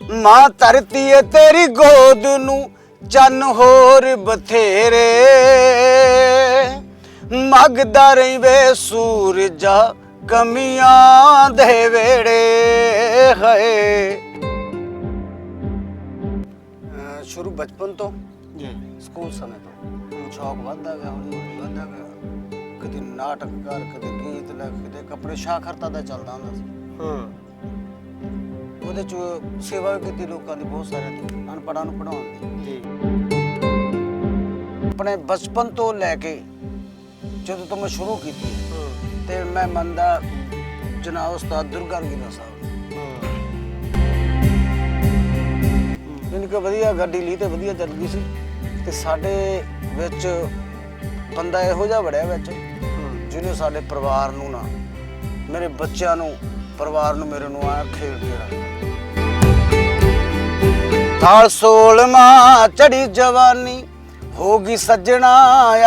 ਮਾਂ ਧਰਤੀ ਏ ਤੇਰੀ ਗੋਦ ਨੂੰ ਚੰਨ ਹੋਰ ਬਥੇਰੇ। ਮਗਦਾ ਰਹੀ ਵੇ ਸੂਰਜਾ ਕਮੀਆਂ ਦੇ ਵੇੜੇ ਹੈ ਸ਼ੁਰੂ ਬਚਪਨ ਤੋਂ? ਜੀ। ਸਕੂਲ ਸਮੇਂ ਤੋਂ। ਸ਼ੌਕ ਵੱਧਦਾ ਗਿਆ ਹੌਲੀ ਹੌਲੀ ਵੱਧਦਾ ਗਿਆ ਕਦੇ ਨਾਟਕਕਾਰ ਕਦੇ ਗੀਤ ਲਿਖ ਕਦੇ ਕੱਪੜੇ ਸ਼ਾਖਰਤਾ ਦਾ ਚੱਲਦਾ ਹੁੰਦਾ ਸੀ। ਹੂੰ। ਉਹਦੇ ਚ ਸੇਵਾ ਵੀ ਕੀਤੀ ਲੋਕਾਂ ਦੀ ਬਹੁਤ ਸਾਰਿਆਂ ਦੀ ਅਨਪੜ੍ਹਾਂ ਨੂੰ ਪੜਾਉਣ ਦੀ। ਜੀ। ਆਪਣੇ ਬਚਪਨ ਤੋਂ ਲੈ ਕੇ ਜਦੋਂ ਤੋਂ ਮੈਂ ਸ਼ੁਰੂ ਕੀਤੀ ਤੇ ਮੈਂ ਮੰਨਦਾ ਜਨਾਬ ਉਸਤਾਦ ਦੁਰਗਾ ਰੰਗੀਲਾ ਸਾਹਿਬ। ਇਹਨਾਂ ਕੋ ਵਧੀਆ ਗੱਡੀ ਲਈ ਤੇ ਵਧੀਆ ਚੱਲ ਗਈ ਸੀ ਤੇ ਸਾਡੇ ਵਿੱਚ ਬੰਦਾ ਇਹੋ ਜਿਹਾ ਵੜਿਆ ਵਿੱਚ ਜਿਹਨੇ ਸਾਡੇ ਪਰਿਵਾਰ ਨੂੰ ਨਾ ਮੇਰੇ ਬੱਚਿਆਂ ਨੂੰ ਪਰਿਵਾਰ ਨੂੰ ਮੇਰੇ ਨੂੰ ਆ ਖੇਲ ਕੇ ਰੱਖਦਾ ਸਾਲ ਸੋਲਮਾ ਚੜੀ ਜਵਾਨੀ, ਹੋ ਗਈ ਸੱਜਣਾ,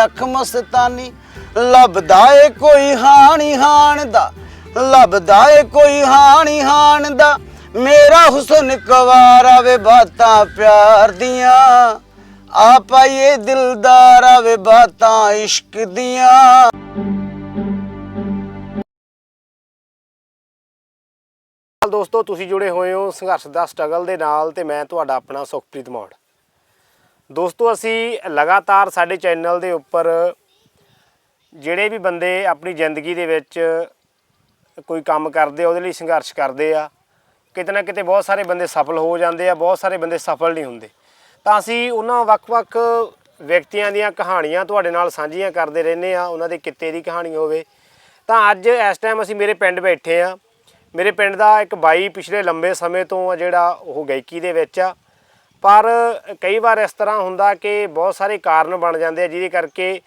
ਅੱਖ ਮਸਤਾਨੀ। ਲੱਭਦਾ ਏ ਕੋਈ ਹਾਣੀ ਹਾਣ ਦਾ ਲੱਭਦਾ ਏ ਕੋਈ ਹਾਣੀ ਹਾਣ ਦਾ ਮੇਰਾ ਹੁਸਨ ਕਵਾਰ ਆਵੇ ਬਾਤਾਂ ਪਿਆਰ ਦੀਆਂ। ਆ ਪਾਈਏ ਦਿਲਦਾਰ ਆਵੇ ਬਾਤਾਂ ਇਸ਼ਕ ਦੀਆਂ। ਨਾਲ ਦੋਸਤੋ, ਤੁਸੀਂ ਜੁੜੇ ਹੋਏ ਹੋ ਸੰਘਰਸ਼ ਦਾ ਸਟਰਗਲ ਦੇ ਨਾਲ ਤੇ ਮੈਂ ਤੁਹਾਡਾ ਆਪਣਾ ਸੁਖਪ੍ਰੀਤ ਮੌੜ। ਦੋਸਤੋ, ਅਸੀਂ ਲਗਾਤਾਰ ਸਾਡੇ ਚੈਨਲ ਦੇ ਉੱਪਰ ਜਿਹੜੇ ਵੀ ਬੰਦੇ ਆਪਣੀ ਜ਼ਿੰਦਗੀ ਦੇ ਵਿੱਚ ਕੋਈ ਕੰਮ ਕਰਦੇ ਆ, ਉਹਦੇ ਲਈ ਸੰਘਰਸ਼ ਕਰਦੇ ਆ, ਕਿਤੇ ਨਾ ਕਿਤੇ ਬਹੁਤ ਸਾਰੇ ਬੰਦੇ ਸਫਲ ਹੋ ਜਾਂਦੇ ਆ, ਬਹੁਤ ਸਾਰੇ ਬੰਦੇ ਸਫਲ ਨਹੀਂ ਹੁੰਦੇ। ਤਾਂ ਅਸੀਂ ਉਹਨਾਂ ਵੱਖ-ਵੱਖ ਵਿਅਕਤੀਆਂ ਦੀਆਂ ਕਹਾਣੀਆਂ ਤੁਹਾਡੇ ਨਾਲ ਸਾਂਝੀਆਂ ਕਰਦੇ ਰਹਿੰਦੇ ਆ, ਉਹਨਾਂ ਦੇ ਕਿੱਤੇ ਦੀ ਕਹਾਣੀ ਹੋਵੇ। ਤਾਂ ਅੱਜ ਇਸ ਟਾਈਮ ਅਸੀਂ ਮੇਰੇ ਪਿੰਡ ਬੈਠੇ ਆ। ਮੇਰੇ ਪਿੰਡ ਦਾ ਇੱਕ ਬਾਈ ਪਿਛਲੇ ਲੰਬੇ ਸਮੇਂ ਤੋਂ ਆ ਜਿਹੜਾ ਉਹ ਗਾਇਕੀ ਦੇ ਵਿੱਚ ਆ। ਪਰ ਕਈ ਵਾਰ ਇਸ ਤਰ੍ਹਾਂ ਹੁੰਦਾ ਕਿ ਬਹੁਤ ਸਾਰੇ ਕਾਰਨ ਬਣ ਜਾਂਦੇ ਆ ਜਿਹਦੇ ਕਰਕੇ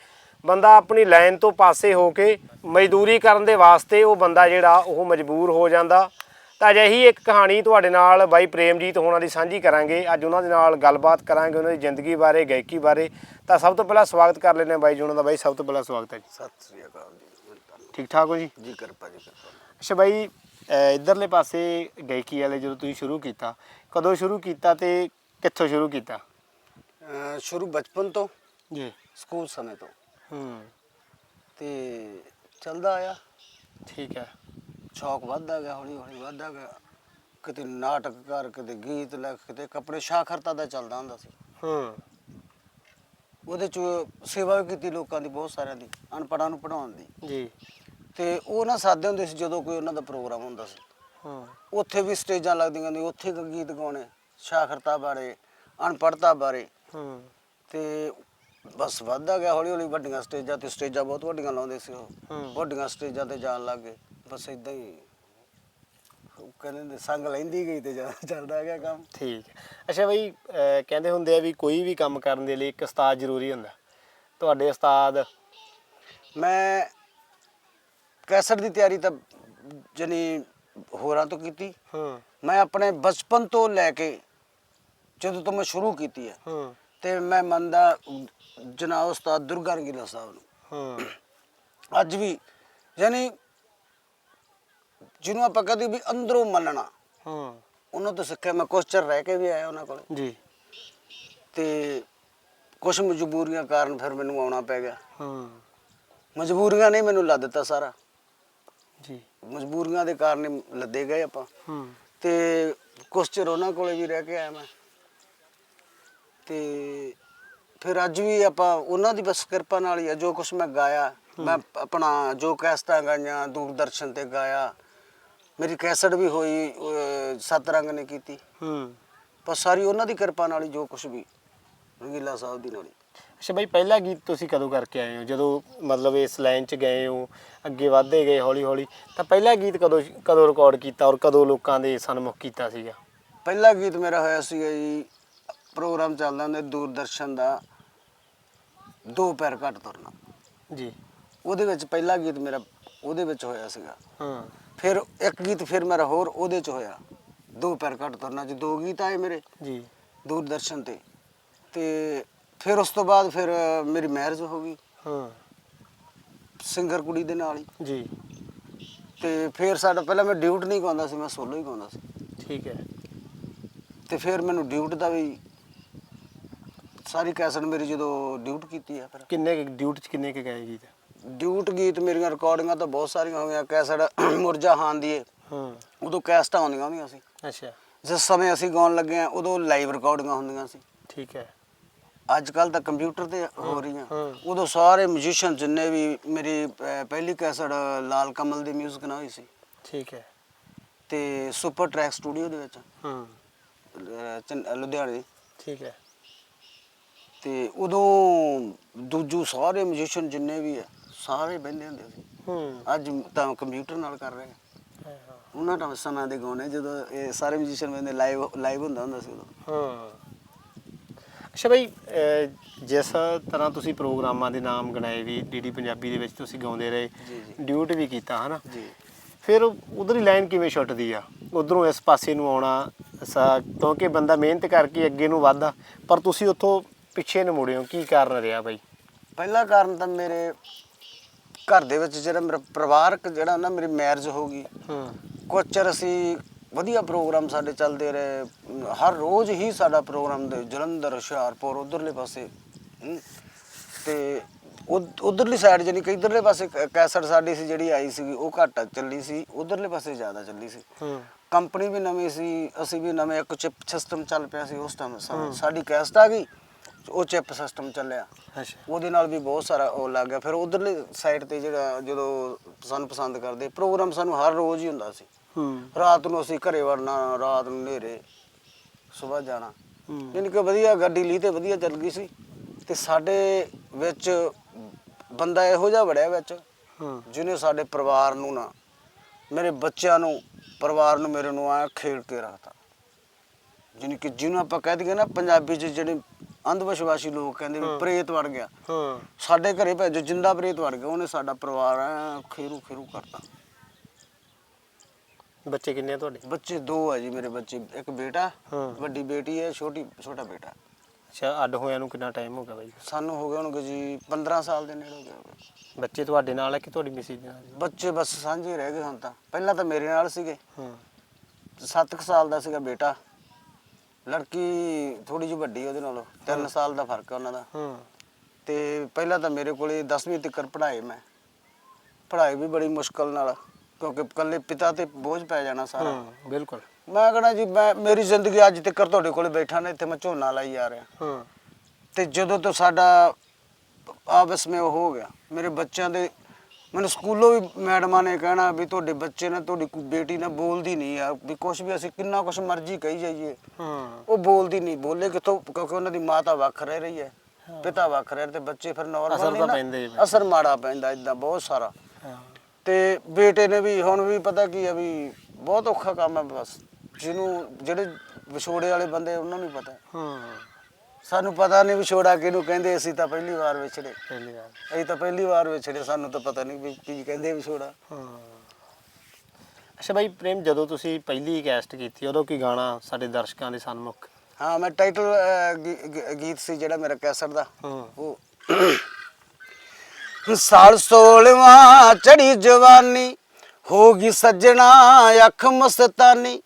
ਬੰਦਾ ਆਪਣੀ ਲਾਈਨ ਤੋਂ ਪਾਸੇ ਹੋ ਕੇ ਮਜ਼ਦੂਰੀ ਕਰਨ ਦੇ ਵਾਸਤੇ ਉਹ ਬੰਦਾ ਜਿਹੜਾ ਉਹ ਮਜਬੂਰ ਹੋ ਜਾਂਦਾ। ਤਾਂ ਅਜਿਹੀ ਇੱਕ ਕਹਾਣੀ ਤੁਹਾਡੇ ਨਾਲ ਬਾਈ ਪ੍ਰੇਮਜੀਤ ਹੋਣਾ ਦੀ ਸਾਂਝੀ ਕਰਾਂਗੇ। ਅੱਜ ਉਹਨਾਂ ਦੇ ਨਾਲ ਗੱਲਬਾਤ ਕਰਾਂਗੇ ਉਹਨਾਂ ਦੀ ਜ਼ਿੰਦਗੀ ਬਾਰੇ ਗਾਇਕੀ ਬਾਰੇ। ਤਾਂ ਸਭ ਤੋਂ ਪਹਿਲਾਂ ਸਵਾਗਤ ਕਰ ਲੈਂਦੇ ਹਾਂ ਬਾਈ ਜੀ ਉਹਨਾਂ ਦਾ। ਬਾਈ ਸਭ ਤੋਂ ਪਹਿਲਾਂ ਸਵਾਗਤ ਹੈ ਜੀ। ਸਤਿ ਸ੍ਰੀ ਅਕਾਲ ਜੀ। ਠੀਕ ਠਾਕ ਹੋ ਜੀ? ਜੀ ਕਿਰਪਾ ਜੀ ਕਿਰਪਾ। ਅੱਛਾ ਬਾਈ ਇਧਰਲੇ ਪਾਸੇ ਗਾਇਕੀ ਵਾਲੇ ਜਦੋਂ ਤੁਸੀਂ ਸ਼ੁਰੂ ਕੀਤਾ ਕਦੋਂ ਸ਼ੁਰੂ ਕੀਤਾ ਤੇ ਕਿੱਥੋਂ ਸ਼ੁਰੂ ਕੀਤਾ? ਅਹ ਸ਼ੁਰੂ ਬਚਪਨ ਤੋਂ ਜੀ। ਸਕੂਲ ਸਮੇਂ ਤੋਂ। ਹੂੰ। ਤੇ ਚੱਲਦਾ ਆਇਆ। ਠੀਕ ਹੈ। ਸ਼ੌਕ ਵੱਧਦਾ ਗਿਆ ਹੌਲੀ ਹੌਲੀ ਵੱਧਦਾ ਗਿਆ। ਕਿਤੇ ਨਾਟਕਕਾਰ ਕਦੇ ਗੀਤ ਲਿਖ ਕਦੇ ਕੱਪੜੇ ਸ਼ਾਖਰਤਾ ਦਾ ਚੱਲਦਾ ਹੁੰਦਾ ਸੀ। ਹੂੰ। ਉਹਦੇ ਚ ਸੇਵਾ ਵੀ ਕੀਤੀ ਲੋਕਾਂ ਦੀ ਬਹੁਤ ਸਾਰਿਆਂ ਦੀ ਅਨਪੜ੍ਹਾਂ ਨੂੰ ਪੜਾਉਣ ਦੀ। ਜੀ। ਤੇ ਉਹ ਨਾ ਸਾਦੇ ਹੁੰਦੇ ਸੀ ਜਦੋਂ ਕੋਈ ਉਹਨਾਂ ਦਾ ਪ੍ਰੋਗਰਾਮ ਹੁੰਦਾ ਸੀ। ਹੂੰ। ਉੱਥੇ ਵੀ ਸਟੇਜਾਂ ਲੱਗਦੀਆਂ ਨੇ ਉੱਥੇ ਗ- ਗੀਤ ਗਾਉਣੇ ਸਾਖਰਤਾ ਬਾਰੇ ਅਨਪੜ੍ਹਤਾ ਬਾਰੇ। ਹੂੰ। ਤੇ ਬਸ ਵੱਧਦਾ ਗਿਆ ਹੌਲੀ ਹੌਲੀ ਵੱਡੀਆਂ ਸਟੇਜਾਂ ਤੇ ਸਟੇਜਾਂ ਬਹੁਤ ਵੱਡੀਆਂ ਲਾਉਂਦੇ ਸੀ ਉਹ। ਹੂੰ। ਵੱਡੀਆਂ ਸਟੇਜਾਂ ਤੇ ਜਾਣ ਲੱਗ ਗਏ। ਬਸ ਇਦਾਂ ਹੀ ਉਹ ਕਹਿੰਦੇ ਨੇ ਸੰਗ ਲੈਂਦੀ ਗਈ ਤੇ ਜਾ- ਚੱਲਦਾ ਗਿਆ ਕੰਮ। ਠੀਕ ਹੈ। ਅੱਛਾ ਬਈ ਅਹ ਕਹਿੰਦੇ ਹੁੰਦੇ ਆ ਵੀ ਕੋਈ ਵੀ ਕੰਮ ਕਰਨ ਦੇ ਲਈ ਇੱਕ ਉਸਤਾਦ ਜ਼ਰੂਰੀ ਹੁੰਦਾ। ਤੁਹਾਡੇ ਉਸਤਾਦ ਮੈਂ ਕੈਸਟ ਦੀ ਤਿਆਰੀ ਤਾਂ ਜਨੀ ਹੋਰਾਂ ਤੋਂ ਕੀਤੀ। ਹੂੰ। ਮੈਂ ਆਪਣੇ ਬਚਪਨ ਤੋਂ ਲੈ ਕੇ ਜਦੋਂ ਤੋਂ ਮੈਂ ਸ਼ੁਰੂ ਕੀਤੀ ਹੈ ਹੂੰ। ਤੇ ਮੈਂ ਮੰਨਦਾ ਜਨਾਬ ਉਸਤਾਦ ਦੁਰਗਾ ਰੰਗੀਲਾ ਸਾਹਿਬ ਨੂੰ। ਹੂੰ। ਅੱਜ ਵੀ ਯਾਨੀ ਜਿਹਨੂੰ ਆਪਾਂ ਕਦੇ ਵੀ ਅੰਦਰੋਂ ਮੰਨਣਾ ਹੂੰ। ਉਹਨਾਂ ਤੋਂ ਸਿੱਖਿਆ। ਮੈਂ ਕੁਛ ਚਿਰ ਰਹਿ ਕੇ ਵੀ ਆਇਆ ਉਹਨਾਂ ਕੋਲ। ਜੀ। ਤੇ ਕੁਝ ਮਜਬੂਰੀਆਂ ਕਾਰਨ ਫਿਰ ਮੈਨੂੰ ਆਉਣਾ ਪੈ ਗਿਆ। ਹੂੰ। ਮਜਬੂਰੀਆਂ ਨੇ ਮੈਨੂੰ ਲਾ ਦਿੱਤਾ ਸਾਰਾ। ਜੀ। ਮਜਬੂਰੀਆਂ ਦੇ ਕਾਰਨ ਲੱਦੇ ਗਏ ਆਪਾਂ। ਹੂੰ। ਤੇ ਕੁਛ ਚਿਰ ਉਹਨਾਂ ਕੋਲੇ ਵੀ ਰਹਿ ਕੇ ਆਇਆ ਮੈਂ। ਤੇ ਫਿਰ ਅੱਜ ਵੀ ਆਪਾਂ ਉਹਨਾਂ ਦੀ ਬਸ ਕਿਰਪਾ ਨਾਲ ਹੀ ਆ ਜੋ ਕੁਛ ਮੈਂ ਗਾਇਆ ਮੈਂ ਆਪਣਾ ਜੋ ਕੈਸਟਾਂ ਗਾਈਆਂ ਦੂਰਦਰਸ਼ਨ ਤੇ ਗਾਇਆ ਮੇਰੀ ਕੈਸਟ ਵੀ ਹੋਈ ਸੱਤ ਰੰਗ ਨੇ ਕੀਤੀ। ਹੂੰ। ਪਰ ਸਾਰੀ ਉਹਨਾਂ ਦੀ ਕਿਰਪਾ ਨਾਲ ਹੀ ਜੋ ਕੁਛ ਵੀ ਰੰਗੀਲਾ ਸਾਹਿਬ ਦੀ ਨਾਲ ਹੀ। ਅੱਛਾ ਬਈ ਪਹਿਲਾ ਗੀਤ ਤੁਸੀਂ ਕਦੋਂ ਕਰਕੇ ਆਏ ਹੋ? ਜਦੋਂ ਮਤਲਬ ਇਸ ਲਾਈਨ 'ਚ ਗਏ ਹੋ ਅੱਗੇ ਵਧਦੇ ਗਏ ਹੌਲੀ ਹੌਲੀ ਤਾਂ ਪਹਿਲਾ ਗੀਤ ਕਦੋਂ ਕਦੋਂ ਰਿਕਾਰਡ ਕੀਤਾ ਔਰ ਕਦੋਂ ਲੋਕਾਂ ਦੇ ਸਨਮੁਖ ਕੀਤਾ ਸੀਗਾ? ਪਹਿਲਾ ਗੀਤ ਮੇਰਾ ਹੋਇਆ ਸੀਗਾ ਜੀ ਪ੍ਰੋਗਰਾਮ ਚੱਲਦਾ ਹੁੰਦਾ ਦੂਰਦਰਸ਼ਨ ਦਾ ਦੋ ਪੈਰ ਘੱਟ ਤੁਰਨਾ। ਜੀ। ਉਹਦੇ ਵਿੱਚ ਪਹਿਲਾ ਗੀਤ ਮੇਰਾ ਉਹਦੇ ਵਿੱਚ ਹੋਇਆ ਸੀਗਾ। ਹਾਂ। ਫਿਰ ਇੱਕ ਗੀਤ ਫਿਰ ਮੇਰਾ ਹੋਰ ਉਹਦੇ ਚ ਹੋਇਆ ਦੋ ਪੈਰ ਘੱਟ ਤੁਰਨਾ ਚ ਦੋ ਗੀਤ ਆਏ ਮੇਰੇ ਜੀ। ਦੂਰਦਰਸ਼ਨ ਤੇ ਤੇ ਫਿਰ ਉਸ ਤੋਂ ਬਾਅਦ ਫਿਰ ਮੇਰੀ ਮੈਰਿਜ ਹੋ ਗਈ। ਹਾਂ। ਸਿੰਗਰ ਕੁੜੀ ਦੇ ਨਾਲ ਹੀ। ਜੀ। ਤੇ ਫਿਰ ਸਾਡਾ ਪਹਿਲਾਂ ਮੈਂ ਡਿਊਟ ਨਹੀਂ ਗਾਉਂਦਾ ਸੀ ਮੈਂ ਸੋਲੋ ਹੀ ਗਾਉਂਦਾ ਸੀ। ਠੀਕ ਹੈ। ਤੇ ਫਿਰ ਮੈਨੂੰ ਡਿਊਟ ਦਾ ਵੀ ਸਾਰੀ ਕੈਸਟ ਮੇਰੀ ਜਦੋਂ ਡਿਊਟ ਕੀਤੀ ਆ ਫਿਰ। ਕਿੰਨੇ ਡਿਊਟ ਚ ਕਿੰਨੇ ਕੁ ਗਏ ਗੀਤ? ਡਿਊਟ ਗੀਤ ਮੇਰੀਆਂ ਰਿਕਾਰਡਿੰਗਾਂ ਤਾਂ ਬਹੁਤ ਸਾਰੀਆਂ ਹੋਈਆਂ ਕੈਸਟ ਮੁਰਜਾ ਖਾਨ ਦੀ ਏ। ਹਾਂ। ਉਦੋਂ ਕੈਸਟਾਂ ਆਉਂਦੀਆਂ ਹੁੰਦੀਆਂ ਸੀ। ਅੱਛਾ। ਜਿਸ ਸਮੇਂ ਅਸੀਂ ਗਾਉਣ ਲੱਗੇ ਆ ਉਦੋਂ ਲਾਈਵ ਰਿਕਾਰਡਿੰਗਾਂ ਹੁੰਦੀਆਂ ਸੀ। ਠੀਕ ਹੈ। ਅੱਜ ਕੱਲ ਤਾਂ ਕੰਪਿਊਟਰ ਤੇ ਹੋ ਰਹੀਆਂ। ਉਦੋਂ ਸਾਰੇ ਮਿਊਜ਼ੀਸ਼ੀਅਨ ਜਿੰਨੇ ਵੀ ਮੇਰੀ ਅਹ, ਪਹਿਲੀ ਕੈਸਟ ਲਾਲ ਕਮਲ ਦੀ 뮤직 ਨਾਲ ਹੋਈ ਸੀ। ਠੀਕ ਹੈ। ਤੇ ਸੁਪਰ ਟਰੈਕ ਸਟੂਡੀਓ ਦੇ ਵਿੱਚ। ਹਾਂ। ਅਹ, ਲੁਧਿਆਣੇ ਠੀਕ ਹੈ। ਤੇ ਉਦੋਂ ਦੂਜੂ ਸਾਰੇ ਮਿਊਜ਼ੀਸ਼ੀਅਨ ਜਿੰਨੇ ਵੀ ਆ ਸਾਰੇ ਬਹਿੰਦੇ ਹੁੰਦੇ ਸੀ। ਹਾਂ। ਅੱਜ ਤਾਂ ਕੰਪਿਊਟਰ ਨਾਲ ਕਰ ਰਹੇ ਆ। ਹਾਂ ਉਹਨਾਂ ਟਾਈਮ ਸਮਾਂ ਦੇ ਗਾਣੇ ਜਦੋਂ ਇਹ ਸਾਰੇ ਮਿਊਜ਼ੀਸ਼ੀਅਨ ਬਹਿੰਦੇ ਲਾਈਵ ਲਾਈਵ ਹੁੰਦਾ ਹੁੰਦਾ ਸੀ ਉਦੋਂ। ਹਾਂ। ਅੱਛਾ ਬਈ ਅਹ, ਜਿਸ ਤਰ੍ਹਾਂ ਤੁਸੀਂ ਪ੍ਰੋਗਰਾਮਾਂ ਦੇ ਨਾਮ ਗਣਾਏ ਵੀ ਡੀਡੀ ਪੰਜਾਬੀ ਦੇ ਵਿੱਚ ਤੁਸੀਂ ਗਾਉਂਦੇ ਰਹੇ ਜੀ ਜੀ। ਡਿਊਟ ਵੀ ਕੀਤਾ ਹਨਾ? ਜੀ। ਫਿਰ ਉਧਰਲੀ ਲਾਈਨ ਕਿਵੇਂ ਛੁੱਟਦੀ ਆ? ਉਧਰੋਂ ਇਸ ਪਾਸੇ ਨੂੰ ਆਉਣਾ ਸਾ- ਕਿਉਂਕਿ ਬੰਦਾ ਮਿਹਨਤ ਕਰਕੇ ਅੱਗੇ ਨੂੰ ਵਧਦਾ ਪਰ ਤੁਸੀਂ ਉੱਥੋਂ ਪਿੱਛੇ ਨੂੰ ਮੁੜੇ ਹੋ ਕੀ ਕਾਰਨ ਰਿਹਾ ਬਾਈ? ਪਹਿਲਾ ਕਾਰਨ ਤਾਂ ਮੇਰੇ ਘਰ ਦੇ ਵਿੱਚ ਜਿਹੜਾ ਮੇਰਾ ਪਰਿਵਾਰਕ ਜਿਹੜਾ ਨਾ ਮੇਰੀ ਮੈਰਿਜ ਹੋ ਗਈ। ਹਾਂ। ਕੁਝ ਚਿਰ ਅਸੀਂ ਵਧੀਆ ਪ੍ਰੋਗਰਾਮ ਸਾਡੇ ਚੱਲਦੇ ਰਹੇ। ਹਰ ਰੋਜ਼ ਹੀ ਸਾਡਾ ਪ੍ਰੋਗਰਾਮ ਦੇ ਜਲੰਧਰ ਹੁਸ਼ਿਆਰਪੁਰ ਉਧਰਲੇ ਪਾਸੇ ਹਮ, ਤੇ ਉਧ- ਉਧਰਲੀ ਸਾਈਡ ਜਾਨੀ ਕਿ ਇਧਰਲੇ ਪਾਸੇ ਕ- ਕੈਸਟ ਸਾਡੀ ਸੀ ਜਿਹੜੀ ਆਈ ਸੀ ਉਹ ਘੱਟ ਚੱਲੀ ਸੀ। ਉਧਰਲੇ ਪਾਸੇ ਜ਼ਿਆਦਾ ਚੱਲੀ ਸੀ। ਹਾਂ। ਕੰਪਨੀ ਵੀ ਨਵੀਂ ਸੀ ਅਸੀਂ ਵੀ ਨਵੇਂ ਇੱਕ ਚਿਪ ਸਿਸਟਮ ਚੱਲ ਪਿਆ ਸੀ ਉਸ ਟਾਈਮ ਸਾਡੀ ਕੈਸਟ ਆ ਗਈ ਉਹ ਚਿਪ ਸਿਸਟਮ ਚੱਲਿਆ। ਅੱਛਾ। ਉਹਦੇ ਨਾਲ ਵੀ ਬਹੁਤ ਸਾਰਾ ਉਹ ਲੱਗ ਗਿਆ। ਫਿਰ ਉਧਰਲੇ ਸਾਈਡ ਤੇ ਜਿਹੜਾ ਜਦੋਂ ਸਾਨੂੰ ਪਸੰਦ ਕਰਦੇ ਪ੍ਰੋਗਰਾਮ ਸਾਨੂੰ ਹਰ ਰੋਜ਼ ਹੀ ਹੁੰਦਾ ਸੀ। ਹੂੰ। ਰਾਤ ਨੂੰ ਅਸੀਂ ਘਰੇ ਵੜਨਾ ਰਾਤ ਨੂੰ ਹਨੇਰੇ ਸਵੇਰ ਜਾਣਾ। ਹੂੰ ਯਾਨੀ ਕਿ ਵਧੀਆ ਗੱਡੀ ਲਈ ਤੇ ਵਧੀਆ ਚੱਲ ਗਈ ਸੀ। ਤੇ ਸਾਡੇ ਵਿੱਚ ਬੰਦਾ ਇਹੋ ਜਿਹਾ ਵੜਿਆ ਵਿੱਚ ਹਾਂ। ਜਿਹਨੇ ਸਾਡੇ ਪਰਿਵਾਰ ਨੂੰ ਨਾ ਮੇਰੇ ਬੱਚਿਆਂ ਨੂੰ ਪਰਿਵਾਰ ਨੂੰ ਮੇਰੇ ਨੂੰ ਆ ਖੇਡ ਕੇ ਰੱਖਤਾ। ਜਿਹਨੂੰ ਕਿ ਜਿਹਨੂੰ ਆਪਾਂ ਕਹਿ ਦਈਏ ਨਾ ਪੰਜਾਬੀ ਚ ਜਿਹੜੇ ਅੰਧ ਵਿਸ਼ਵਾਸੀ ਲੋਕ ਕਹਿੰਦੇ ਵੀ। ਪ੍ਰੇਤ ਵੜ ਗਿਆ। ਹਾਂ। ਸਾਡੇ ਘਰੇ ਭੇਜੋ ਜਿੰਦਾ ਪ੍ਰੇਤ ਵੜ ਗਿਆ ਉਹਨੇ ਸਾਡਾ ਪਰਿਵਾਰ ਐਂ ਖੇਰੂ ਖੇਰੂ ਕਰਤਾ। ਬੱਚੇ ਕਿੰਨੇ ਆ ਤੁਹਾਡੇ? ਬੱਚੇ ਦੋ ਆ ਜੀ ਮੇਰੇ ਬੱਚੇ ਇੱਕ ਬੇਟਾ ਹਾਂ। ਵੱਡੀ ਬੇਟੀ ਹੈ ਛੋਟੀ ਛੋਟਾ ਬੇਟਾ। ਅੱਛਾ ਅੱਡ ਹੋਇਆਂ ਨੂੰ ਕਿੰਨਾ ਟਾਈਮ ਹੋ ਗਿਆ ਬਾਈ? ਸਾਨੂੰ ਹੋ ਗਏ ਹੋਣਗੇ ਜੀ 15 ਸਾਲ ਦੇ ਨੇੜੇ ਹੋ ਗਏ। ਬੱਚੇ ਤੁਹਾਡੇ ਨਾਲ ਹੈ ਕਿ ਤੁਹਾਡੀ ਮਿਸਿਸ ਦੇ ਨਾਲ? ਬੱਚੇ ਬਸ ਸਾਂਝੇ ਰਹਿ ਗਏ ਹੁਣ ਤਾਂ। ਪਹਿਲਾਂ ਤਾਂ ਮੇਰੇ ਨਾਲ ਸੀਗੇ। ਹਾਂ। 7 ਸਾਲ ਦਾ ਸੀਗਾ ਬੇਟਾ। ਲੜਕੀ ਥੋੜੀ ਜਿਹੀ ਵੱਡੀ ਉਹਦੇ ਨਾਲੋਂ। 3 ਸਾਲ ਦਾ ਫ਼ਰਕ ਹੈ ਉਹਨਾਂ ਦਾ। ਹਾਂ। ਤੇ ਪਹਿਲਾਂ ਤਾਂ ਮੇਰੇ ਕੋਲੇ 10ਵੀਂ ਤੱਕ ਪੜ੍ਹਾਏ ਮੈਂ। ਪੜ੍ਹਾਈ ਵੀ ਬੜੀ ਮੁਸ਼ਕਲ ਨਾਲ। ਕਿਉਂਕਿ ਇਕੱਲੇ ਪਿਤਾ ਤੇ ਬੋਝ ਪੈ ਜਾਣਾ ਸਾਰਾ। ਹਾਂ ਬਿਲਕੁਲ। ਮੈਂ ਕਹਣਾ ਜੀ ਮੈਂ ਮੇਰੀ ਜ਼ਿੰਦਗੀ ਅੱਜ ਤੱਕ ਤੁਹਾਡੇ ਕੋਲੇ ਬੈਠਾ ਨਾ ਇੱਥੇ ਮੈਂ ਝੋਨਾ ਲਾਈ ਜਾ ਰਿਹਾ। ਹਾਂ। ਤੇ ਜਦੋਂ ਤੋਂ ਸਾਡਾ ਆਪਸ ਵਿੱਚ ਉਹ ਹੋ ਗਿਆ ਮੇਰੇ ਬੱਚਿਆਂ ਦੇ ਮੈਨੂੰ ਸਕੂਲੋਂ ਵੀ ਮੈਡਮਾਂ ਨੇ ਕਹਿਣਾ ਵੀ ਤੁਹਾਡੇ ਬੱਚੇ ਨਾਲ ਤੁਹਾਡੀ ਕੋਈ ਬੇਟੀ ਨਾ ਬੋਲਦੀ ਨਹੀਂ ਆ ਵੀ ਕੁਛ ਵੀ ਅਸੀਂ ਕਿੰਨਾ ਕੁਛ ਮਰਜ਼ੀ ਕਹੀ ਜਾਈਏ। ਹਾਂ। ਉਹ ਬੋਲਦੀ ਨਹੀਂ ਬੋਲੇ ਕਿਥੋਂ? ਕਿਉਂਕਿ ਉਹਨਾਂ ਦੀ ਮਾਤਾ ਵੱਖ ਰਹਿ ਰਹੀ ਹੈ ਪਿਤਾ ਵੱਖ ਰਹਿ ਤੇ ਬੱਚੇ ਫਿਰ ਅਸਰ ਨਾਰਮਲ ਤਾਂ ਪੈਂਦਾ ਹੀ ਹੈ। ਅਸਰ ਮਾੜਾ ਪੈਂਦਾ ਇਦਾਂ ਬਹੁਤ ਸਾਰਾ। ਤੇ ਬੇਟੇ ਨੇ ਵੀ ਹੁਣ ਵੀ ਪਤਾ ਕੀ ਆ ਵੀ ਬਹੁਤ ਔਖਾ ਕੰਮ ਹੈ ਬਸ। ਜਿਹਨੂੰ ਜਿਹੜੇ ਵਿਛੋੜੇ ਵਾਲੇ ਬੰਦੇ ਉਹਨਾਂ ਨੂੰ ਹੀ ਪਤਾ ਹਾਂ। ਸਾਨੂੰ ਪਤਾ ਨਹੀਂ ਵਿਛੋੜਾ ਕਿਹਨੂੰ ਕਹਿੰਦੇ ਅਸੀਂ ਤਾਂ ਪਹਿਲੀ ਵਾਰ ਵਿਛੜੇ। ਪਹਿਲੀ ਵਾਰ। ਅਸੀਂ ਤਾਂ ਪਹਿਲੀ ਵਾਰ ਵਿਛੜੇ ਸਾਨੂੰ ਤਾਂ ਪਤਾ ਨਹੀਂ ਵੀ ਕੀ ਕਹਿੰਦੇ ਵਿਛੋੜਾ। ਹਾਂ। ਅੱਛਾ ਬਾਈ ਪ੍ਰੇਮ ਜਦੋਂ ਤੁਸੀਂ ਪਹਿਲੀ ਕੈਸਟ ਕੀਤੀ ਉਦੋਂ ਕੀ ਗਾਣਾ ਸਾਡੇ ਦਰਸ਼ਕਾਂ ਦੇ ਸਨਮੁਖ? ਹਾਂ ਮੈਂ ਟਾਈਟਲ ਗੀਤ ਸੀ ਜਿਹੜਾ ਮੇਰਾ ਕੈਸਟ ਦਾ। ਹਾਂ। ਉਹ ਸਾਲ ਸੋਲਵਾ ਚੜੀ ਜਵਾਨੀ, ਹੋ ਗਈ ਸੱਜਣਾ ਅੱਖ ਮਸਤਾਨੀ।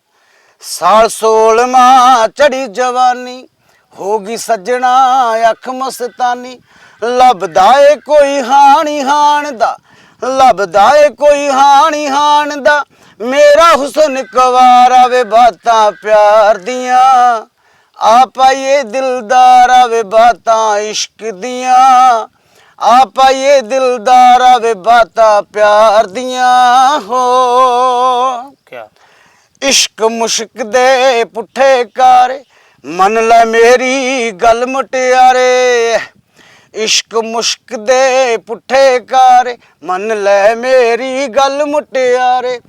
ਸਾਲ ਸੋਲਵਾ ਚੜੀ ਜਵਾਨੀ, ਹੋ ਗਈ ਸੱਜਣਾ ਅੱਖ ਮਸਤਾਨੀ। ਲੱਭਦਾ ਏ ਕੋਈ ਹਾਣੀ ਹਾਣ ਦਾ, ਲੱਭਦਾ ਏ ਕੋਈ ਹਾਣੀ ਹਾਣ ਦਾ। ਮੇਰਾ ਹੁਸਨ ਕਵਾਰਾ ਵੇ ਬਾਤਾਂ ਪਿਆਰ ਦੀਆਂ ਆਪਾਏ ਦਿਲਦਾਰਾ ਵੇ ਬਾਤਾਂ ਇਸ਼ਕ ਦੀਆਂ। ਆਪਾਏ ਦਿਲਦਾਰਾ ਵੇ ਬਾਤਾਂ ਪਿਆਰ ਦੀਆਂ ਹੋ। ਕਿਆ? ਇਸ਼ਕ ਮੁਸ਼ਕ ਦੇ ਪੁੱਠੇ ਕਾਰੇ ਮੰਨ ਲੈ ਮੇਰੀ ਗੱਲ ਮੁਟਿਆਰੇ। ਇਸ਼ਕ ਮੁਸ਼ਕ ਦੇ ਪੁੱਠੇ ਕਾਰੇ ਮੰਨ ਲੈ ਮੇਰੀ ਗੱਲ ਮੁਟਿਆਰੇ।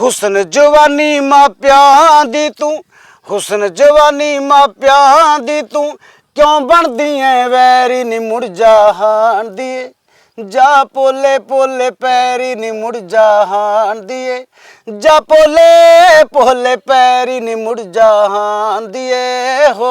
ਹੁਸਨ ਜਵਾਨੀ ਮਾਪਿਆਂ ਦੀ ਤੂੰ ਹੁਸਨ ਜਵਾਨੀ ਮਾਪਿਆਂ ਦੀ ਤੂੰ ਕਿਉਂ ਬਣਦੀ ਐ ਵੈਰੀ ਨੀ ਮੁੜ ਜਾਹਾਨ ਦੀ ਜਾ ਪੋਲੇ ਪੋਲੇ ਪੈਰੀ ਨੀ ਮੁੜ ਜਾਹਾਨ ਦੀਏ। ਜਾ ਪੋਲੇ ਪੋਲੇ ਪੈਰੀ ਨੀ ਮੁੜ ਜਾਹਾਨ ਦੀਏ। ਹੋ।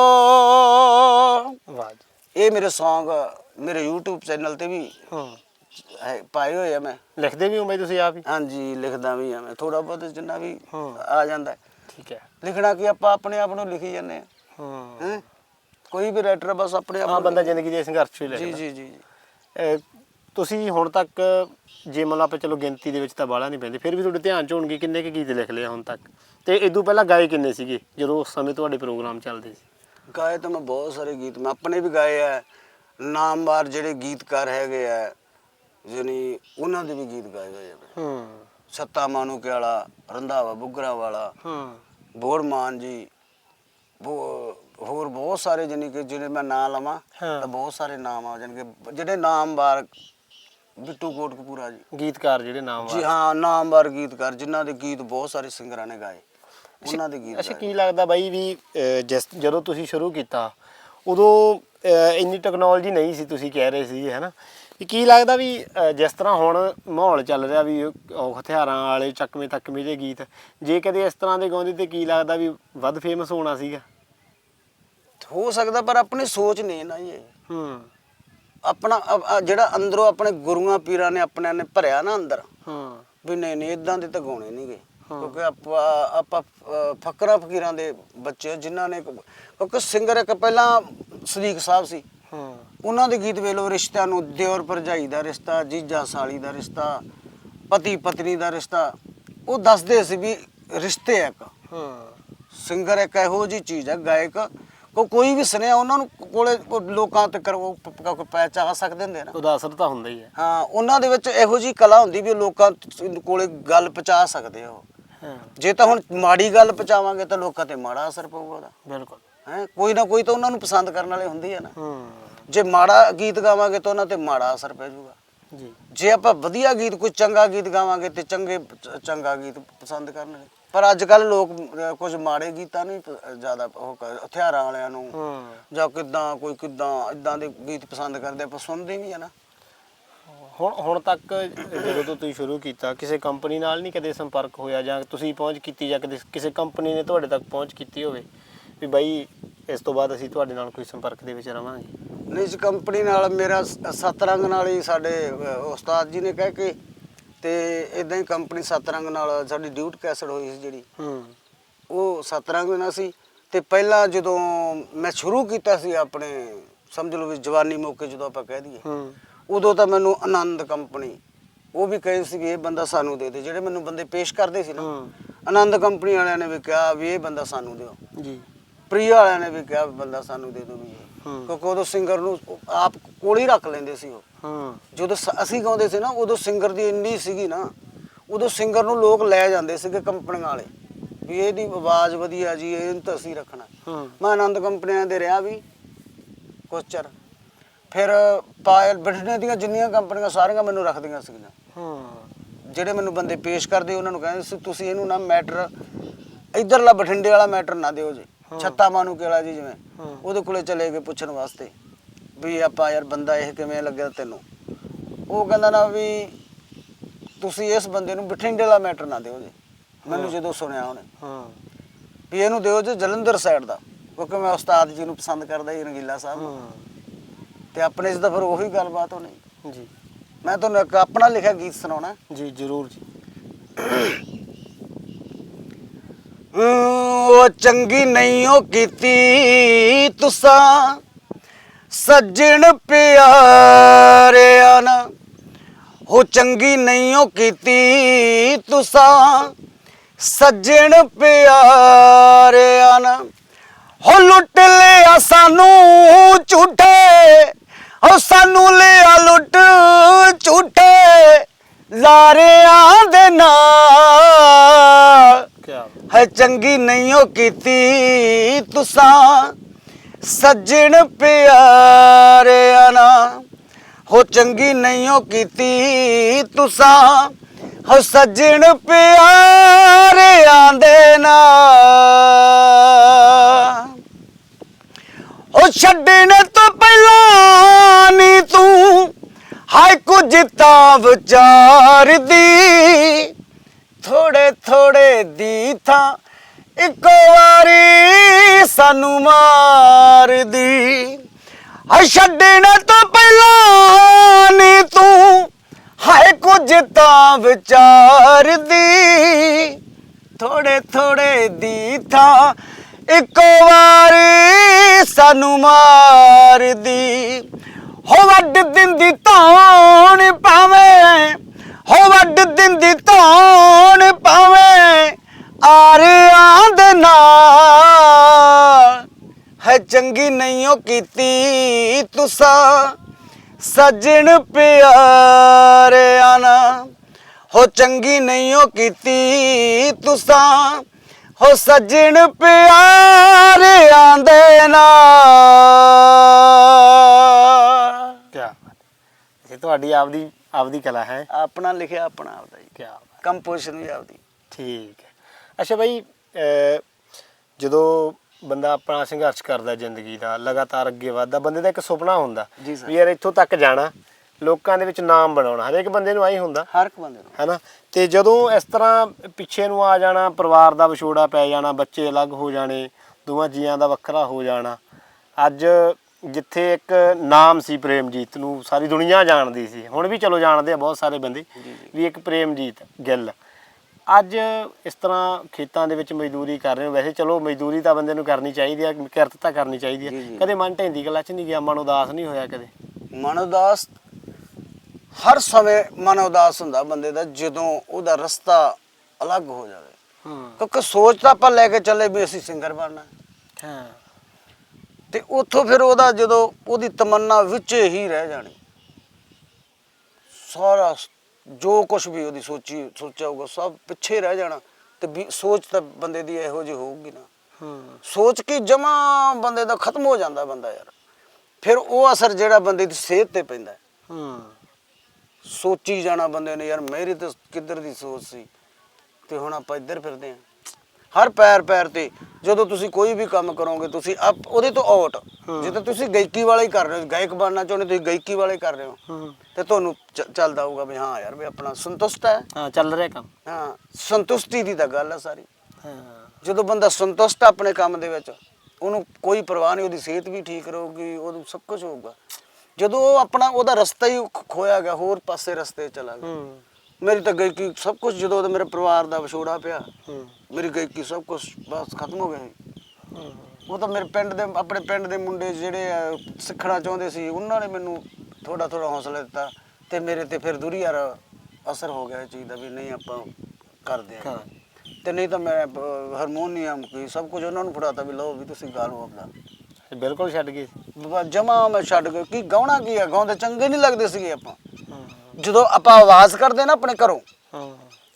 ਵਾਹ ਇਹ ਮੇਰੇ Song ਮੇਰੇ YouTube ਚੈਨਲ ਤੇ ਵੀ ਹਾਂ। ਪਾਏ ਹੋਏ ਆ ਮੈਂ। ਲਿਖਦੇ ਵੀ ਹੋ ਬਾਈ ਤੁਸੀਂ ਆਪ ਹੀ? ਹਾਂਜੀ ਲਿਖਦਾ ਵੀ ਆ ਮੈਂ। ਥੋੜਾ ਬਹੁਤ ਜਿੰਨਾ ਵੀ। ਆ ਜਾਂਦਾ। ਠੀਕ ਹੈ। ਲਿਖਣਾ ਕੀ ਆਪਾਂ ਆਪਣੇ ਆਪ ਨੂੰ ਲਿਖੀ ਜਾਂਦੇ ਆ। ਹਾਂ। ਹੈ? ਕੋਈ ਵੀ ਰਾਈਟਰ ਬਸ ਆਪਣੇ ਆਪ ਹਾਂ ਨੂੰ ਬੰਦਾ ਜ਼ਿੰਦਗੀ ਦੇ ਸੰਘਰਸ਼ ਹੀ ਜੀ ਲਿਖਦਾ ਜੀ ਜੀ ਜੀ। ਤੁਸੀਂ ਹੁਣ ਤੱਕ ਜੇ ਮੰਨ ਲਓ ਆਪਾਂ ਚਲੋ ਗਿਣਤੀ ਦੇ ਵਿੱਚ ਤਾਂ ਬਾਲਾ ਨਹੀਂ ਪੈਂਦੇ ਫਿਰ ਵੀ ਤੁਹਾਡੇ ਧਿਆਨ ਚ ਹੋਣਗੇ ਕਿੰਨੇ ਕੁ ਗੀਤ ਲਿਖ ਲਏ ਆ ਹੁਣ ਤੱਕ। ਤੇ ਇਦੋਂ ਪਹਿਲਾਂ ਗਾਏ ਕਿੰਨੇ ਸੀਗੇ ਜਦੋਂ ਉਸ ਸਮੇਂ ਤੁਹਾਡੇ ਪ੍ਰੋਗਰਾਮ ਚੱਲਦੇ ਸੀ? ਗਾਏ ਤਾਂ ਮੈਂ ਬਹੁਤ ਸਾਰੇ ਗੀਤ ਮੈਂ ਆਪਣੇ ਵੀ ਗਾਏ ਆ ਨਾਮਵਾਰ ਜਿਹੜੇ ਗੀਤਕਾਰ ਹੈਗੇ ਆ ਯਾਨੀ ਉਹਨਾਂ ਦੇ ਵੀ ਗੀਤ ਗਾਏ ਹੋਏ ਆ। ਮੈਂ। ਹੂੰ। ਸੱਤਾ ਮਾਨੂਕੇ ਵਾਲਾ ਰੰਧਾਵਾ ਬੁੱਗਰਾ ਵਾਲਾ ਹੂੰ। ਬੋੜ ਮਾਨ ਜੀ ਬੋ- ਹੋਰ ਬਹੁਤ ਸਾਰੇ ਜਾਣੀ ਕਿ ਜਿਹੜੇ ਮੈਂ ਨਾਂ ਲਵਾਂ ਹਾਂ। ਤਾਂ ਬਹੁਤ ਸਾਰੇ ਨਾਮ ਆ ਜਾਣੀ ਕਿ ਜਿਹੜੇ ਨਾਮਵਾਰ ਬਿੱਟੂ ਕੋਟਕਪੂਰਾ ਜੀ। ਗੀਤਕਾਰ ਜਿਹੜੇ ਨਾਮ ਜੀ ਹਾਂ ਨਾਮਵਾਰ ਗੀਤਕਾਰ ਜਿਨ੍ਹਾਂ ਦੇ ਗੀਤ ਬਹੁਤ ਸਾਰੇ ਸਿੰਗਰਾਂ ਨੇ ਗਾਏ। ਉਹਨਾਂ ਦੇ ਗੀਤ ਅੱਛਾ ਗਾਏ। ਕੀ ਲੱਗਦਾ ਬਾਈ ਵੀ ਅਹ, ਜਿਸ ਜਦੋਂ ਤੁਸੀਂ ਸ਼ੁਰੂ ਕੀਤਾ ਉਦੋਂ ਅਹ, ਇੰਨੀ ਟੈਕਨੋਲੋਜੀ ਨਹੀਂ ਸੀ ਤੁਸੀਂ ਕਹਿ ਰਹੇ ਸੀ ਹੈਨਾ? ਵੀ ਕੀ ਲੱਗਦਾ ਵੀ ਅਹ, ਜਿਸ ਤਰ੍ਹਾਂ ਹੁਣ ਮਾਹੌਲ ਚੱਲ ਰਿਹਾ ਵੀ ਉਹ ਹਥਿਆਰਾਂ ਵਾਲੇ ਚੱਕਵੇਂ ਤੱਕਵੇਂ ਦੇ ਗੀਤ ਜੇ ਕਦੇ ਇਸ ਤਰ੍ਹਾਂ ਦੇ ਗਾਉਂਦੇ ਤੇ ਕੀ ਲੱਗਦਾ ਵੀ ਵੱਧ ਫੇਮਸ ਹੋਣਾ ਸੀਗਾ? ਹੋ ਸਕਦਾ ਪਰ ਆਪਣੀ ਸੋਚ ਨਹੀਂ ਨਾ ਇਹ ਹੂੰ। ਆਪਣਾ ਅ- ਅ- ਜਿਹੜਾ ਅੰਦਰੋਂ ਆਪਣੇ ਗੁਰੂਆਂ ਪੀਰਾਂ ਨੇ ਆਪਣਿਆਂ ਨੇ ਭਰਿਆ ਨਾ ਅੰਦਰ ਹਾਂ। ਵੀ ਨਹੀਂ ਨਹੀਂ ਇਦਾਂ ਦੇ ਤਾਂ ਗਾਉਣੇ ਨਹੀਂਗੇ ਕਿਉਂਕਿ ਆਪਾਂ ਆਪਾਂ ਅ, ਫਕਰਾਂ ਫਕੀਰਾਂ ਦੇ ਬੱਚੇ ਜਿਨ੍ਹਾਂ ਨੇ ਕਿਉਂਕਿ ਸਿੰਗਰ ਇੱਕ ਪਹਿਲਾਂ ਸਦੀਕ ਸਾਹਿਬ ਸੀ। ਹਾਂ। ਉਹਨਾਂ ਦੇ ਗੀਤ ਵੇਖ ਲਓ ਰਿਸ਼ਤਿਆਂ ਨੂੰ ਦਿਓਰ ਭਰਜਾਈ ਦਾ ਰਿਸ਼ਤਾ ਜੀਜਾ ਸਾਲੀ ਦਾ ਰਿਸ਼ਤਾ ਪਤੀ ਪਤਨੀ ਦਾ ਰਿਸ਼ਤਾ ਉਹ ਦੱਸਦੇ ਸੀ ਵੀ ਰਿਸ਼ਤੇ ਆ ਇੱਕ। ਹਾਂ। ਸਿੰਗਰ ਇੱਕ ਇਹੋ ਜੀ ਚੀਜ਼ ਹੈ ਗਾਇਕ ਕੋ ਕੋਈ ਵੀ ਸੁਣਿਆ ਉਹਨਾਂ ਨੂੰ ਕੋਲੇ ਲੋਕਾਂ ਤੇ ਕਰੋ ਪੈਚ ਆ ਸਕਦੇ ਹੁੰਦੇ ਨਾ। ਉਹਦਾ ਅਸਰ ਤਾਂ ਹੁੰਦਾ ਹੀ ਹੈ। ਹਾਂ ਉਹਨਾਂ ਦੇ ਵਿੱਚ ਇਹੋ ਜੀ ਕਲਾ ਹੁੰਦੀ ਵੀ ਉਹ ਲੋਕਾਂ ਤ- ਕੋਲੇ ਗੱਲ ਪਹੁੰਚਾ ਸਕਦੇ ਆ ਉਹ। ਹਾਂ। ਜੇ ਤਾਂ ਹੁਣ ਮਾੜੀ ਗੱਲ ਪਹੁੰਚਾਵਾਂਗੇ ਤਾਂ ਲੋਕਾਂ ਤੇ ਮਾੜਾ ਅਸਰ ਪਊਗਾ ਉਹਦਾ। ਬਿਲਕੁਲ। ਹੈ ਕੋਈ ਨਾ ਕੋਈ ਤਾਂ ਉਹਨਾਂ ਨੂੰ ਪਸੰਦ ਕਰਨ ਵਾਲੇ ਹੁੰਦੇ ਆ ਨਾ। ਹੂੰ। ਜੇ ਮਾੜਾ ਗੀਤ ਗਾਵਾਂਗੇ ਤਾਂ ਉਹਨਾਂ ਤੇ ਮਾੜਾ ਅਸਰ ਪੈ ਜਾਊਗਾ। ਜੀ। ਜੇ ਆਪਾਂ ਵਧੀਆ ਗੀਤ ਕੋਈ ਚੰਗਾ ਗੀਤ ਗਾਵਾਂਗੇ ਤੇ ਚੰਗੇ ਚ- ਚੰਗਾ ਗੀਤ ਪਸੰਦ ਕਰਨਗੇ। ਪਰ ਅੱਜ ਕੱਲ ਲੋਕ ਅਹ, ਕੁਝ ਮਾੜੇ ਗੀਤਾਂ ਨੂੰ ਹੀ ਪ- ਜ਼ਿਆਦਾ ਉਹ ਕਰ- ਹਥਿਆਰਾਂ ਵਾਲਿਆਂ ਨੂੰ ਹਾਂ। ਜਾਂ ਕਿਦਾਂ ਕੋਈ ਕਿਦਾਂ ਇਦਾਂ ਦੇ ਗੀਤ ਪਸੰਦ ਕਰਦੇ ਆਪਾਂ ਸੁਣਦੇ ਵੀ ਆ ਨਾ। ਹੁਣ ਹੁਣ ਤੱਕ ਜਦੋਂ ਤੋਂ ਤੁਸੀਂ ਸ਼ੁਰੂ ਕੀਤਾ ਕਿਸੇ ਕੰਪਨੀ ਨਾਲ ਨਹੀਂ ਕਦੇ ਸੰਪਰਕ ਹੋਇਆ ਜਾਂ ਤੁਸੀਂ ਪਹੁੰਚ ਕੀਤੀ ਜਾਂ ਕਦੇ ਕਿਸੇ ਕੰਪਨੀ ਨੇ ਤੁਹਾਡੇ ਤੱਕ ਪਹੁੰਚ ਕੀਤੀ ਹੋਵੇ ਵੀ ਬਾਈ ਇਸ ਤੋਂ ਬਾਅਦ ਅਸੀਂ ਤੁਹਾਡੇ ਨਾਲ ਕੋਈ ਸੰਪਰਕ ਦੇ ਵਿੱਚ ਰਵਾਂਗੇ? ਨਹੀਂ ਇਸ ਕੰਪਨੀ ਨਾਲ ਮੇਰਾ ਸ- ਸਤਰੰਗ ਨਾਲ ਹੀ ਸਾਡੇ ਅਹ, ਉਸਤਾਦ ਜੀ ਨੇ ਕਹਿ ਕੇ ਤੇ ਇਦਾਂ ਹੀ ਕੰਪਨੀ ਸਤਰੰਗ ਨਾਲ ਸਾਡੀ ਡਿਊਟ ਕੈਸਟ ਹੋਈ ਸੀ ਜਿਹੜੀ। ਹੂੰ। ਉਹ ਸਤਰੰਗ ਨਾਲ ਸੀ ਤੇ ਪਹਿਲਾਂ ਜਦੋਂ ਮੈਂ ਸ਼ੁਰੂ ਕੀਤਾ ਸੀ ਆਪਣੇ ਸਮਝ ਲਓ ਵੀ ਜਵਾਨੀ ਮੌਕੇ ਜਦੋਂ ਆਪਾਂ ਕਹਿ ਦਈਏ ਹੂੰ। ਉਦੋਂ ਤਾਂ ਮੈਨੂੰ ਆਨੰਦ ਕੰਪਨੀ ਉਹ ਵੀ ਕਹੇ ਸੀ ਵੀ ਇਹ ਬੰਦਾ ਸਾਨੂੰ ਦੇ ਦੇ ਜਿਹੜੇ ਮੈਨੂੰ ਬੰਦੇ ਪੇਸ਼ ਕਰਦੇ ਸੀ ਨਾ ਹੂੰ। ਆਨੰਦ ਕੰਪਨੀ ਵਾਲਿਆਂ ਨੇ ਵੀ ਕਿਹਾ ਵੀ ਇਹ ਬੰਦਾ ਸਾਨੂੰ ਦਿਓ। ਜੀ। ਪ੍ਰਿਆ ਵਾਲਿਆਂ ਨੇ ਵੀ ਕਿਹਾ ਬੰਦਾ ਸਾਨੂੰ ਦੇ ਦਿਓ ਵੀ ਕਿਉਂਕਿ ਉਦੋਂ ਸਿੰਗਰ ਨੂੰ ਆਪ ਕੋਲ ਹੀ ਰੱਖ ਲੈਂਦੇ ਸੀ ਉਹ। ਹੂੰ। ਜਦੋਂ ਸ- ਅਸੀਂ ਗਾਉਂਦੇ ਸੀ ਨਾ ਉਦੋਂ ਸਿੰਗਰ ਦੀ ਇੰਨੀ ਸੀਗੀ ਨਾ ਉਦੋਂ ਸਿੰਗਰ ਨੂੰ ਲੋਕ ਲੈ ਜਾਂਦੇ ਸੀਗੇ ਕੰਪਨੀਆਂ ਵਾਲੇ ਵੀ ਇਹਦੀ ਆਵਾਜ਼ ਵਧੀਆ ਜੀ ਇਹਨੂੰ ਤਾਂ ਅਸੀਂ ਰੱਖਣਾ। ਹੂੰ। ਮੈਂ ਆਨੰਦ ਕੰਪਨੀਆਂ ਦੇ ਰਿਹਾ ਵੀ ਕੁਛ ਚਿਰ ਫਿਰ ਪਾਇਲ ਬਠਿੰਡੇ ਦੀਆਂ ਜਿੰਨੀਆਂ ਕੰਪਨੀਆਂ ਸਾਰੀਆਂ ਮੈਨੂੰ ਰੱਖਦੀਆਂ ਸੀਗੀਆਂ। ਹੂੰ। ਜਿਹੜੇ ਮੈਨੂੰ ਬੰਦੇ ਪੇਸ਼ ਕਰਦੇ ਉਹਨਾਂ ਨੂੰ ਕਹਿੰਦੇ ਸੀ ਤੁਸੀਂ ਇਹਨੂੰ ਨਾ ਮੈਟਰ ਇਧਰਲਾ ਬਠਿੰਡੇ ਵਾਲਾ ਮੈਟਰ ਨਾ ਦਿਓ ਜੀ। ਛੱਤਾ ਮਾਨੂ ਕੇਲਾ ਜੀ ਜਿਵੇਂ। ਉਹਦੇ ਕੋਲੇ ਚਲੇ ਗਏ ਪੁੱਛਣ ਵਾਸਤੇ ਵੀ ਆਪਾਂ ਯਾਰ ਬੰਦਾ ਇਹ ਕਿਵੇਂ ਲੱਗਿਆ ਤੈਨੂੰ। ਉਹ ਕਹਿੰਦਾ ਨਾ ਵੀ ਤੁਸੀਂ ਇਸ ਬੰਦੇ ਨੂੰ ਬਠਿੰਡੇ ਵਾਲਾ ਮੈਟਰ ਨਾ ਦਿਓ ਜੀ। ਮੈਨੂੰ ਜਦੋਂ ਸੁਣਿਆ ਉਹਨੇ। ਹਾਂ। ਵੀ ਇਹਨੂੰ ਦਿਓ ਜੀ ਜਲੰਧਰ ਸਾਈਡ ਦਾ। ਕਿਉਂਕਿ ਮੈਂ ਉਸਤਾਦ ਜੀ ਨੂੰ ਪਸੰਦ ਕਰਦਾ ਹੀ ਰੰਗੀਲਾ ਸਾਹਿਬ ਨੂੰ। ਹਾਂ। ਤੇ ਆਪਣੇ 'ਚ ਤਾਂ ਫਿਰ ਉਹੀ ਗੱਲਬਾਤ ਹੋਣੀ। ਜੀ। ਮੈਂ ਤੁਹਾਨੂੰ ਇੱਕ ਆਪਣਾ ਲਿਖਿਆ ਗੀਤ ਸੁਣਾਉਣਾ। ਜੀ ਜ਼ਰੂਰ ਜੀ। ਉਹ ਚੰਗੀ ਨਹੀਂ ਉਹ ਕੀਤੀ ਤੁਸਾਂ। ਸੱਜਣ ਪਿਆਰਿਆ ਨਾ ਉਹ ਚੰਗੀ ਨਹੀਂ ਉਹ ਕੀਤੀ ਤੁਸਾਂ। ਸੱਜਣ ਪਿਆਰਿਆ ਨਾ ਹੋ ਲੁੱਟ ਲਿਆ ਸਾਨੂੰ ਝੂਠੇ। ਹੋ ਸਾਨੂੰ ਲਿਆ ਲੁੱਟ ਝੂਠੇ। ਲਾਰਿਆਂ ਦੇ ਨਾਲ ਹੈ ਚੰਗੀ ਨਹੀਂ ਉਹ ਕੀਤੀ ਤੁਸਾਂ, ਸੱਜਣ ਪਿਆਰਿਆ ਨਾ ਹੋ ਚੰਗੀ ਨਹੀਂ ਉਹ ਕੀਤੀ ਤੁਸਾਂ, ਹੋ ਸੱਜਣ ਪਿਆਰਿਆਂ ਦੇ ਨਾਲ ਉਹ ਛੱਡਣ ਤੋਂ ਪਹਿਲਾਂ ਨੀ ਤੂੰ, ਹਾਏ ਕੁਝ ਤਾਂ ਵਿਚਾਰਦੀ ਹਾਏ ਛੱਡਣ ਤੋਂ ਪਹਿਲਾਂ ਨੀ ਤੂੰ ਹਾਏ ਕੁਝ ਤਾਂ ਵਿਚਾਰਦੀ। ਥੋੜੇ ਥੋੜੇ ਦੀ ਥਾਂ ਇੱਕੋ ਵਾਰੀ ਸਾਨੂੰ ਮਾਰਦੀ। ਹੋ ਵੱਡ ਦਿੰਦੀ ਧੌਣ ਪਾਵੇਂ ਹੋ ਵੱਡ ਦਿੰਦੀ ਧੌਣ ਚੰਗੀ ਨਹੀਂ ਉਹ ਕੀਤੀ ਤੁਸਾਂ। ਸੱਜਣ ਪਿਆਰਿਆਂ ਨਾਲ। ਹੋ ਚੰਗੀ ਨਹੀਂ ਉਹ ਕੀਤੀ ਤੁਸਾਂ। ਹੋ ਸੱਜਣ ਪਿਆਰਿਆਂ ਦੇ ਨਾਲ। ਕੀ ਬਾਤ ਇਹ ਤੁਹਾਡੀ ਆਪਦੀ ਆਪਦੀ ਕਲਾ ਹੈ। ਆਪਣਾ ਲਿਖਿਆ ਆਪਣਾ ਆਪਦਾ ਜੀ। ਕੀ ਕੰਪੋਜੀਸ਼ਨ ਵੀ ਆਪਦੀ। ਠੀਕ ਹੈ। ਅੱਛਾ ਭਾਈ ਜਦੋਂ ਬੰਦਾ ਆਪਣਾ ਸੰਘਰਸ਼ ਕਰਦਾ ਜ਼ਿੰਦਗੀ ਦਾ ਲਗਾਤਾਰ ਅੱਗੇ ਵਧਦਾ ਬੰਦੇ ਦਾ ਇੱਕ ਸੁਪਨਾ ਹੁੰਦਾ ਜੀ ਸਰ। ਵੀ ਯਾਰ ਇੱਥੋਂ ਤੱਕ ਜਾਣਾ ਲੋਕਾਂ ਦੇ ਵਿੱਚ ਨਾਮ ਬਣਾਉਣਾ ਹਰੇਕ ਬੰਦੇ ਨੂੰ ਆਈ ਹੁੰਦਾ। ਹਰ ਇੱਕ ਬੰਦੇ ਨੂੰ। ਹੈਨਾ? ਤੇ ਜਦੋਂ ਇਸ ਤਰ੍ਹਾਂ ਪਿੱਛੇ ਨੂੰ ਆ ਜਾਣਾ ਪਰਿਵਾਰ ਦਾ ਵਿਛੋੜਾ ਪੈ ਜਾਣਾ ਬੱਚੇ ਅਲੱਗ ਹੋ ਜਾਣੇ ਦੋਵਾਂ ਜੀਆਂ ਦਾ ਵੱਖਰਾ ਹੋ ਜਾਣਾ ਅੱਜ ਜਿੱਥੇ ਇੱਕ ਨਾਮ ਸੀ ਪ੍ਰੇਮਜੀਤ ਨੂੰ ਸਾਰੀ ਦੁਨੀਆ ਜਾਣਦੀ ਸੀ ਹੁਣ ਵੀ ਚਲੋ ਜਾਣਦੇ ਆ ਬਹੁਤ ਸਾਰੇ ਬੰਦੇ ਵੀ ਇੱਕ ਪ੍ਰੇਮਜੀਤ ਗਿੱਲ ਅੱਜ ਇਸ ਤਰ੍ਹਾਂ ਖੇਤਾਂ ਦੇ ਵਿੱਚ ਮਜ਼ਦੂਰੀ ਕਰ ਰਹੇ ਹੋ। ਵੈਸੇ ਚਲੋ ਮਜ਼ਦੂਰੀ ਤਾਂ ਬੰਦੇ ਨੂੰ ਕਰਨੀ ਚਾਹੀਦੀ ਆ ਕਿਰਤ ਤਾਂ ਕਰਨੀ ਚਾਹੀਦੀ ਜੀ। ਕਦੇ ਮਨ ਢੈਂਦੀ ਗੱਲਾਂ ਚ ਨਹੀਂ ਗਿਆ? ਮਨ ਉਦਾਸ ਨਹੀਂ ਹੋਇਆ ਕਦੇ? ਮਨ ਉਦਾਸ ਹਰ ਸਮੇਂ ਮਨ ਉਦਾਸ ਹੁੰਦਾ ਬੰਦੇ ਦਾ ਜਦੋਂ ਉਹਦਾ ਰਸਤਾ ਅਲੱਗ ਹੋ ਜਾਵੇ। ਹੂੰ। ਕਿਉਂਕਿ ਸੋਚ ਤਾਂ ਆਪਾਂ ਲੈ ਕੇ ਚੱਲੇ ਵੀ ਅਸੀਂ ਸਿੰਗਰ ਬਣਨਾ। ਹਾਂ। ਤੇ ਉੱਥੋਂ ਫਿਰ ਉਹਦਾ ਜਦੋਂ ਉਹਦੀ ਤਮੰਨਾ ਵਿੱਚ ਹੀ ਰਹਿ ਜਾਣੀ। ਸਾਰਾ ਸ- ਜੋ ਕੁਝ ਵੀ ਉਹਦੀ ਸੋਚੀ ਸੋਚਿਆ ਹੋਊਗਾ ਸਭ ਪਿੱਛੇ ਰਹਿ ਜਾਣਾ। ਤੇ ਵੀ ਸੋਚ ਤਾਂ ਬੰਦੇ ਦੀ ਇਹੋ ਜਿਹੀ ਹੋਊਗੀ ਨਾ। ਹੂੰ। ਸੋਚ ਕੇ ਜਮਾ ਬੰਦੇ ਦਾ ਖਤਮ ਹੋ ਜਾਂਦਾ ਬੰਦਾ ਯਾਰ। ਫਿਰ ਉਹ ਅਸਰ ਜਿਹੜਾ ਬੰਦੇ ਦੀ ਸਿਹਤ ਤੇ ਪੈਂਦਾ ਹੈ। ਸੋਚੀ ਜਾਣਾ ਬੰਦੇ ਨੇ ਯਾਰ ਮੇਰੀ ਤਾਂ ਕਿੱਧਰ ਦੀ ਸੋਚ ਸੀ। ਤੇ ਹੁਣ ਆਪਾਂ ਇੱਧਰ ਫਿਰਦੇ ਆਂ ਹਰ ਪੈਰ ਪੈਰ ਤੇ ਜਦੋਂ ਤੁਸੀਂ ਕੋਈ ਵੀ ਕੰਮ ਕਰੋਗੇ ਤੁਸੀਂ ਆਪ ਉਹਦੇ ਤੋਂ ਆਊਟ ਜਿੱਦਾਂ ਤੁਸੀਂ ਗਾਇਕੀ ਵਾਲਾ ਹੀ ਕਰ ਰਹੇ ਹੋ ਗਾਇਕ ਬਣਨਾ ਚਾਹੁੰਦੇ ਤੁਸੀਂ ਗਾਇਕੀ ਵਾਲਾ ਹੀ ਕਰ ਰਹੇ ਹੋ। ਤੇ ਤੁਹਾਨੂੰ ਚੱਲਦਾ ਹੋਊਗਾ ਵੀ ਹਾਂ ਯਾਰ ਵੀ ਆਪਣਾ ਸੰਤੁਸ਼ਟ ਹੈ। ਹਾਂ ਚੱਲ ਰਿਹਾ ਕੰਮ। ਹਾਂ ਸੰਤੁਸ਼ਟੀ ਦੀ ਤਾਂ ਗੱਲ ਹੈ ਸਾਰੀ। ਹਾਂ। ਜਦੋਂ ਬੰਦਾ ਸੰਤੁਸ਼ਟ ਆਪਣੇ ਕੰਮ ਦੇ ਵਿੱਚ ਉਹਨੂੰ ਕੋਈ ਪਰਵਾਹ ਨਹੀਂ ਉਹਦੀ ਸਿਹਤ ਵੀ ਠੀਕ ਰਹੂਗੀ ਉਹਨੂੰ ਸਭ ਕੁਝ ਹੋਊਗਾ। ਜਦੋਂ ਉਹ ਆਪਣਾ ਉਹਦਾ ਰਸਤਾ ਹੀ ਖੋਇਆ ਗਿਆ ਹੋਰ ਪਾਸੇ ਰਸਤੇ ਚਲਾ ਗਿਆ। ਮੇਰੀ ਤਾਂ ਗਾਇਕੀ ਸਭ ਕੁਝ ਜਦੋਂ ਉਹਦਾ ਮੇਰੇ ਪਰਿਵਾਰ ਦਾ ਵਿਛੋੜਾ ਪਿਆ ਹੂੰ। ਮੇਰੀ ਗਾਇਕੀ ਸਭ ਕੁਝ ਬਸ ਖਤਮ ਹੋ ਗਿਆ ਸੀ ਉਹ ਤਾਂ ਮੇਰੇ ਪਿੰਡ ਦੇ ਆਪਣੇ ਪਿੰਡ ਦੇ ਮੁੰਡੇ ਜਿਹੜੇ ਆ, ਸਿੱਖਣਾ ਚਾਹੁੰਦੇ ਸੀ ਉਹਨਾਂ ਨੇ ਮੈਨੂੰ ਥੋੜਾ ਥੋੜਾ ਹੌਸਲਾ ਦਿੱਤਾ ਤੇ ਮੇਰੇ ਤੇ ਫਿਰ ਦੂਰੀ ਯਾਰ ਅਸਰ ਹੋ ਗਿਆ ਇਹ ਚੀਜ਼ ਦਾ ਵੀ ਨਹੀਂ ਆਪਾਂ ਕਰਦੇ ਆ ਹਾਂ। ਤੇ ਨਹੀਂ ਤਾਂ ਮੈਂ ਅਹ, ਹਾਰਮੋਨੀਅਮ ਕੀ ਸਭ ਕੁਝ ਉਹਨਾਂ ਨੂੰ ਫੜਾਤਾ ਵੀ ਲਓ ਵੀ ਤੁਸੀਂ ਗਾ ਲਓ ਆਪਣਾ। ਬਿਲਕੁਲ ਛੱਡ ਗਏ। ਜਮਾ ਮੈਂ ਛੱਡ ਗਿਆ ਕੀ ਗਾਉਣਾ ਕੀ ਆ? ਗਾਉਂਦੇ ਚੰਗੇ ਨਹੀਂ ਲੱਗਦੇ ਸੀਗੇ ਆਪਾਂ। ਹਾਂ। ਜਦੋਂ ਆਪਾਂ ਆਵਾਜ਼ ਕਰਦੇ ਨਾ ਆਪਣੇ ਘਰੋਂ ਹਾਂ।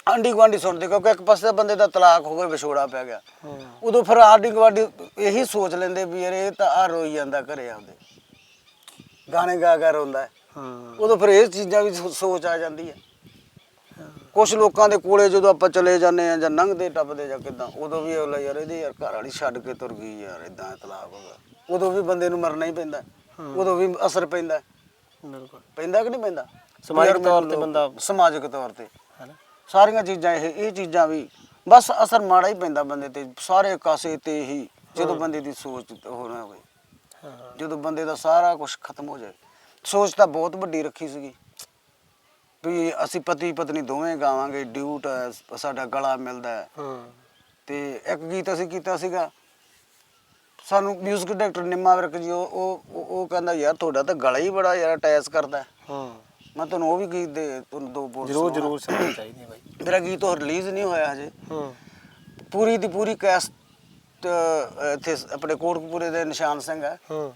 ਆਂਢੀ ਗੁਆਂਢੀ ਸੁਣਦੇ ਕਿਉਂਕਿ ਇੱਕ ਪਾਸੇ ਬੰਦੇ ਦਾ ਤਲਾਕ ਹੋ ਗਿਆ ਵਿਛੋੜਾ ਪੈ ਗਿਆ। ਉਦੋਂ ਫਿਰ ਆਂਢੀ ਗੁਆਂਢੀ ਇਹੀ ਸੋਚ ਲੈਂਦੇ ਵੀ ਯਾਰ ਇਹ ਤਾਂ ਆ ਰੋਈ ਜਾਂਦਾ ਘਰੇ ਆਉਂਦੇ ਗਾਣੇ ਗਾ ਗਾ ਰੋਂਦਾ ਹੈ। ਉਦੋਂ ਫਿਰ ਇਹ ਚੀਜ਼ਾਂ ਵੀ ਸੋ- ਸੋਚ ਆ ਜਾਂਦੀ ਹੈ। ਕੁਝ ਲੋਕਾਂ ਦੇ ਕੋਲੇ ਜਦੋਂ ਆਪਾਂ ਚਲੇ ਜਾਂਦੇ ਆ ਜਾਂ ਲੰਘਦੇ ਟੱਪਦੇ ਜਾਂ ਕਿਦਾਂ ਉਦੋਂ ਵੀ ਅਗਲਾ ਯਾਰ ਇਹਦੇ ਯਾਰ ਘਰ ਵਾਲੀ ਛੱਡ ਕੇ ਤੁਰ ਗਈ ਯਾਰ ਇਦਾਂ ਤਲਾਕ ਹੋ ਗਿਆ। ਉਦੋਂ ਵੀ ਬੰਦੇ ਨੂੰ ਮਰਨਾ ਹੀ ਪੈਂਦਾ ਉਦੋਂ ਵੀ ਅਸਰ ਪੈਂਦਾ ਬਿਲਕੁਲ। ਪੈਂਦਾ ਕਿ ਨਹੀਂ ਪੈਂਦਾ? ਸਮਾਜਿਕ ਤੌਰ ਤੇ ਬੰਦਾ- ਸਮਾਜਿਕ ਤੌਰ ਤੇ। ਸਾਰੀਆਂ ਚੀਜ਼ਾਂ ਇਹ ਇਹ ਚੀਜ਼ਾਂ ਵੀ ਬਸ ਅਸਰ ਮਾੜਾ ਹੀ ਪੈਂਦਾ ਬੰਦੇ ਤੇ ਸਾਰੇ ਕਾਸੇ ਤੇ ਹੀ ਜਦੋਂ ਬੰਦੇ ਦੀ ਸੋਚ ਹੋਣਾ ਹੋਵੇ। ਹਾਂ। ਜਦੋਂ ਬੰਦੇ ਦਾ ਸਾਰਾ ਕੁਝ ਖਤਮ ਹੋ ਜਾਏ। ਸੋਚ ਤਾਂ ਬਹੁਤ ਵੱਡੀ ਰੱਖੀ ਸੀਗੀ। ਵੀ ਅਸੀਂ ਪਤੀ ਪਤਨੀ ਦੋਵੇਂ ਗਾਵਾਂਗੇ ਡਿਊਟ ਹੈ ਸਾਡਾ ਗਲਾ ਮਿਲਦਾ ਹੈ। ਹਾਂ। ਤੇ ਇੱਕ ਗੀਤ ਅਸੀਂ ਕੀਤਾ ਸੀਗਾ। ਸਾਨੂੰ 뮤직 ਡਾਇਰੈਕਟਰ ਨਿੰਮਾ ਵਿਰਕ ਜੀ ਉਹ ਉਹ ਉਹ- ਉਹ ਕਹਿੰਦਾ ਯਾਰ ਤੁਹਾਡਾ ਤਾਂ ਗਲਾ ਹੀ ਬੜਾ ਯਾਰ ਅਟੈਚ ਕਰਦਾ ਹੈ। ਹਾਂ। ਮੈਂ ਤੁਹਾਨੂੰ ਉਹ ਵੀ ਗੀਤ ਦੇ ਤੁਹਾਨੂੰ ਦੋ ਬੋਲ ਜਰੂਰ ਸੁਣਾਉਣਾ। ਜਰੂਰ ਸੁਣਨਾ ਚਾਹੀਦੀ ਹੈ ਬਾਈ। ਮੇਰਾ ਗੀਤ ਉਹ ਰਿਲੀਜ਼ ਨਹੀਂ ਹੋਇਆ ਹਜੇ। ਹਾਂ। ਪੂਰੀ ਦੀ ਪੂਰੀ ਕੈਸਟ ਇੱਥੇ ਆਪਣੇ ਕੋਟਕਪੂਰੇ ਦੇ ਨਿਸ਼ਾਨ ਸਿੰਘ ਹੈ ਹਾਂ।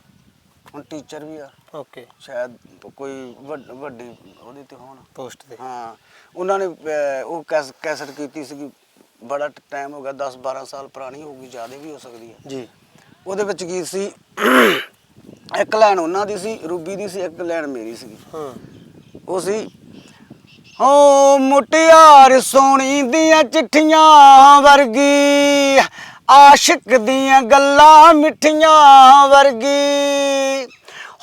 ਹੁਣ ਟੀਚਰ ਵੀ ਆ। ਓਕੇ ਸ਼ਾਇਦ ਕੋਈ ਵੱਡ- ਵੱਡੀ ਉਹਦੇ ਤੇ ਹੋਣ। ਪੋਸਟ ਤੇ। ਹਾਂ। ਉਹਨਾਂ ਨੇ ਅਹ, ਉਹ ਕੈਸ- ਕੈਸਟ ਕੀਤੀ ਸੀਗੀ। ਬੜਾ ਟਾਈਮ ਹੋ ਗਿਆ 10 12 ਸਾਲ ਪੁਰਾਣੀ ਹੋਊਗੀ ਜ਼ਿਆਦਾ ਵੀ ਹੋ ਸਕਦੀ ਹੈ ਜੀ। ਉਹਦੇ ਵਿੱਚ ਗੀਤ ਸੀ ਇੱਕ ਲਾਈਨ ਉਹਨਾਂ ਦੀ ਸੀ ਰੂਬੀ ਦੀ ਸੀ ਇੱਕ ਲਾਈਨ ਮੇਰੀ ਸੀ ਹਾਂ। ਉਹ ਸੀ। ਹੋ ਮੁਟਿਆਰ ਸੋਹਣੀ ਦੀਆਂ ਚਿੱਠੀਆਂ ਵਰਗੀ, ਆਸ਼ਿਕ ਦੀਆਂ ਗੱਲਾਂ ਮਿੱਠੀਆਂ ਵਰਗੀ।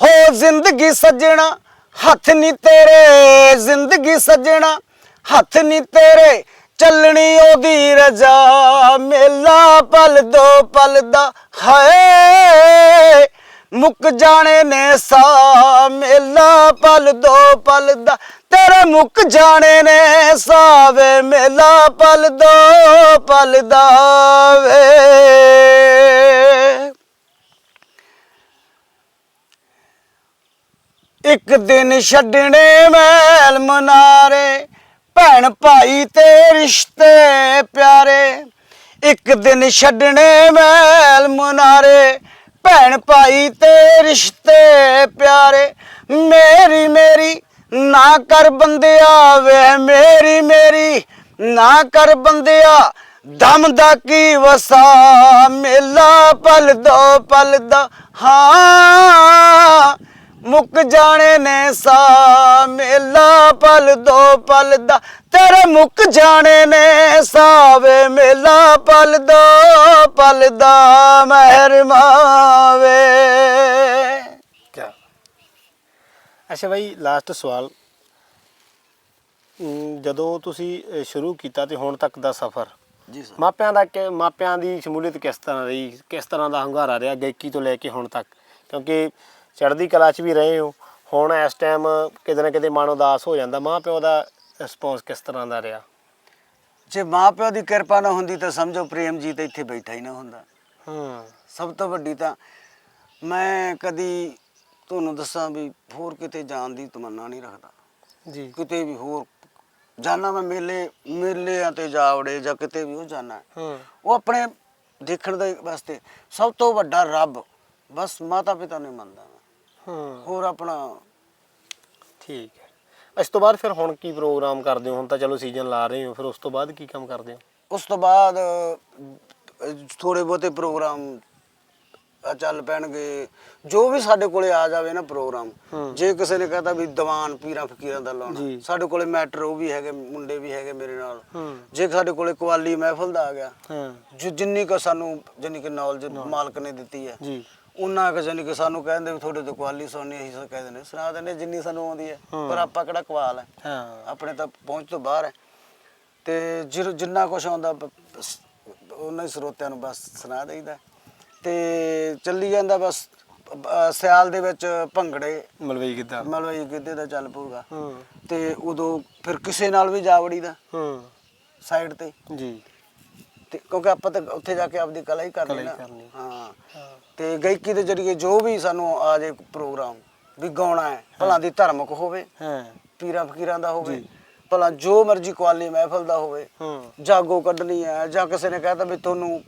ਹੋ ਜ਼ਿੰਦਗੀ ਸੱਜਣਾ, ਹੱਥ ਨਹੀਂ ਤੇਰੇ, ਜ਼ਿੰਦਗੀ ਸੱਜਣਾ, ਹੱਥ ਨਹੀਂ ਤੇਰੇ, ਚੱਲਣੀ ਉਹਦੀ ਰਜਾ। ਮੇਲਾ ਪਲ ਦੋ ਪਲ ਦਾ ਹਾਏ ਮੁੱਕ ਜਾਣੇ ਨੇ ਸਾ ਮੇਲਾ ਪਲ ਦੋ ਪਲ ਦਾ। ਤੇਰੇ ਮੁੱਕ ਜਾਣੇ ਨੇ ਸਾਵੇ ਮੇਲਾ ਪਲ ਦੋ ਪਲ ਦਾ ਵੇ। ਇੱਕ ਦਿਨ ਛੱਡਣੇ ਮੈਲ ਮਨਾਰੇ, ਭੈਣ ਭਾਈ ਤੇ ਰਿਸ਼ਤੇ ਪਿਆਰੇ। ਇੱਕ ਦਿਨ ਛੱਡਣੇ ਮੈਲ ਮਨਾਰੇ ਭੈਣ ਭਾਈ ਤੇ ਰਿਸ਼ਤੇ ਪਿਆਰੇ, ਮੇਰੀ ਮੇਰੀ ਨਾ ਕਰ ਬੰਦਿਆ ਵੇ, ਮੇਰੀ ਮੇਰੀ ਨਾ ਕਰ ਬੰਦਿਆ। ਦਮ ਦਾ ਕੀ ਵਸਾ, ਮੇਲਾ ਪਲ ਦੋ ਪਲ ਦਾ ਹਾਂ। ਮੁੱਕ ਜਾਣੇ ਨੇ ਸਾ ਮੇਲਾ ਪਲ ਦੋ ਪਲ ਦਾ। ਤੇਰੇ ਮੁੱਕ ਜਾਣੇ ਨੇ ਸਾਵੇ ਮੇਲਾ ਪਲ ਦੋ ਪਲ ਦਾ ਮਹਿਰ ਮਾਵੇ। ਕਿਆ? ਅੱਛਾ ਭਾਈ ਲਾਸਟ ਸਵਾਲ। ਜਦੋਂ ਤੁਸੀਂ ਸ਼ੁਰੂ ਕੀਤਾ ਤੇ ਹੁਣ ਤੱਕ ਦਾ ਸਫ਼ਰ ਜੀ ਸਰ। ਮਾਪਿਆਂ ਦਾ ਕਿ ਮਾਪਿਆਂ ਦੀ ਸ਼ਮੂਲੀਅਤ ਕਿਸ ਤਰ੍ਹਾਂ ਰਹੀ? ਕਿਸ ਤਰ੍ਹਾਂ ਦਾ ਹੰਗਾਰਾ ਰਿਹਾ ਗਾਇਕੀ ਤੋਂ ਲੈ ਕੇ ਹੁਣ ਤੱਕ? ਕਿਉਂਕਿ ਚੜ੍ਹਦੀ ਕਲਾ 'ਚ ਵੀ ਰਹੇ ਹੋ। ਹੁਣ ਇਸ ਟਾਈਮ ਕਿਤੇ ਨਾ ਕਿਤੇ ਮਨ ਉਦਾਸ ਹੋ ਜਾਂਦਾ। ਮਾਂ ਪਿਓ ਦਾ ਰਿਸਪੌਂਸ ਕਿਸ ਤਰ੍ਹਾਂ ਦਾ ਰਿਹਾ? ਜੇ ਮਾਪਿਓ ਦੀ ਕਿਰਪਾ ਨਾ ਹੁੰਦੀ ਤਾਂ ਸਮਝੋ ਪ੍ਰੇਮਜੀਤ ਇੱਥੇ ਬੈਠਾ ਹੀ ਨਾ ਹੁੰਦਾ। ਹੂੰ। ਸਭ ਤੋਂ ਵੱਡੀ ਤਾਂ ਮੈਂ ਕਦੀ ਤੁਹਾਨੂੰ ਦੱਸਾਂ ਵੀ ਹੋਰ ਕਿਤੇ ਜਾਣ ਦੀ ਤਮੰਨਾ ਨਹੀਂ ਰੱਖਦਾ। ਜੀ। ਕਿਤੇ ਵੀ ਹੋਰ ਜਾਣਾ ਮੈਂ ਮੇਲੇ ਮੇਲਿਆਂ ਤੇ ਜਾਵੜੇ ਜਾਂ ਕਿਤੇ ਵੀ ਉਹ ਜਾਣਾ ਹੂੰ। ਉਹ ਆਪਣੇ ਦੇਖਣ ਦੇ ਵਾਸਤੇ ਸਭ ਤੋਂ ਵੱਡਾ ਰੱਬ। ਬਸ ਮਾਤਾ ਪਿਤਾ ਨੂੰ ਮੰਨਦਾ ਮੈਂ। ਹੂੰ। ਹੋਰ ਆਪਣਾ ਠੀਕ ਹੈ। ਇਸ ਤੋਂ ਬਾਅਦ ਫਿਰ ਹੁਣ ਕੀ ਪ੍ਰੋਗਰਾਮ ਕਰਦੇ ਹੋ? ਹੁਣ ਤਾਂ ਚਲੋ ਸੀਜ਼ਨ ਲਾ ਰਹੇ ਹੋ ਫਿਰ ਉਸ ਤੋਂ ਬਾਅਦ ਕੀ ਕੰਮ ਕਰਦੇ ਹੋ? ਉਸ ਤੋਂ ਬਾਅਦ ਥੋੜੇ ਬਹੁਤੇ ਪ੍ਰੋਗਰਾਮ ਚੱਲ ਪੈਣਗੇ। ਜੋ ਵੀ ਸਾਡੇ ਕੋਲੇ ਆ ਜਾਵੇ ਨਾ ਪ੍ਰੋਗਰਾਮ। ਜੇ ਕਿਸੇ ਨੇ ਕਹਤਾ ਵੀ ਦੀਵਾਨ ਪੀਰਾਂ ਫਕੀਰਾਂ ਦਾ। ਲਾਉਣਾ ਸਾਡੇ ਕੋਲੇ ਮੈਟਰ ਉਹ ਵੀ ਹੈਗੇ ਮੁੰਡੇ ਵੀ ਹੈਗੇ ਮੇਰੇ ਨਾਲ। ਜੇ ਸਾਡੇ ਕੋਲੇ ਕਵਾਲੀ ਮਹਿਫਲ ਦਾ ਆ ਗਿਆ ਜੋ ਜਿੰਨੀ ਕੁ ਸਾਨੂੰ ਜਿੰਨੀ ਕਿ ਨੌਲੇਜ ਮਾਲਕ ਨੇ ਦਿੱਤੀ ਹੈ ਜੀ। ਉਹਨਾਂ ਕੁ ਜਾਨੀ ਕਿ ਸਾਨੂੰ ਕਹਿੰਦੇ ਵੀ ਤੁਹਾਡੇ ਤੋਂ ਕਵਾਲੀ ਸੁਣਨੀ ਅਸੀਂ ਸੋ ਕਹਿ ਦਿੰਦੇ ਸੁਣਾ ਦਿੰਦੇ ਜਿੰਨੀ ਸਾਨੂੰ ਆਉਂਦੀ ਹੈ। ਪਰ ਆਪਾਂ ਕਿਹੜਾ ਕਵਾਲ ਹੈ? ਹਾਂ। ਆਪਣੇ ਤਾਂ ਪਹੁੰਚ ਤੋਂ ਬਾਹਰ ਹੈ। ਤੇ ਜਿਰ- ਜਿੰਨਾ ਕੁਝ ਆਉਂਦਾ ਸ- ਉਹਨਾਂ ਹੀ ਸਰੋਤਿਆਂ ਨੂੰ ਬਸ ਸੁਣਾ ਦੇਈਦਾ। ਤੇ ਚੱਲੀ ਜਾਂਦਾ ਬਸ ਅ, ਸਿਆਲ ਦੇ ਵਿੱਚ ਭੰਗੜੇ। ਮਲਵਈ ਕਿੱਦਾਂ ਮਲਵਈ ਗਿੱਧੇ ਦਾ ਚੱਲ ਪਊਗਾ। ਹੂੰ। ਤੇ ਉਦੋਂ ਫਿਰ ਕਿਸੇ ਨਾਲ ਵੀ ਜਾ ਵੜੀਦਾ ਹੂੰ। ਸਾਈਡ ਤੇ। ਜੀ। ਤੇ ਕਿਉਂਕਿ ਆਪਾਂ ਤਾਂ ਉੱਥੇ ਜਾ ਕੇ ਆਪਦੀ ਕਲਾ ਹੀ ਕਰਨੀ ਨਾ। ਹਾਂ ਤੇ ਗਾਇਕੀ ਦੇ ਜਰੀਏ ਜੋ ਵੀ ਸਾਨੂੰ ਆ ਜੇ ਪ੍ਰੋਗਰਾਮ ਵੀ ਗਾਉਣਾ ਹੈ ਭਲਾ ਦੀ ਧਾਰਮਿਕ ਹੋਵੇ ਹਾਂ। ਪੀਰਾਂ ਫਕੀਰਾਂ ਦਾ ਹੋਵੇ। ਭਲਾ ਜੋ ਮਰਜ਼ੀ ਕੁਆਲੀ ਮਹਿਫਲ ਦਾ ਹੋਵੇ ਹੂੰ। ਜਾਗੋ ਕੱਢਣੀ ਹੈ ਜਾਂ ਕਿਸੇ ਨੇ ਕਹਿਤਾ ਵੀ ਤੁਹਾਨੂੰ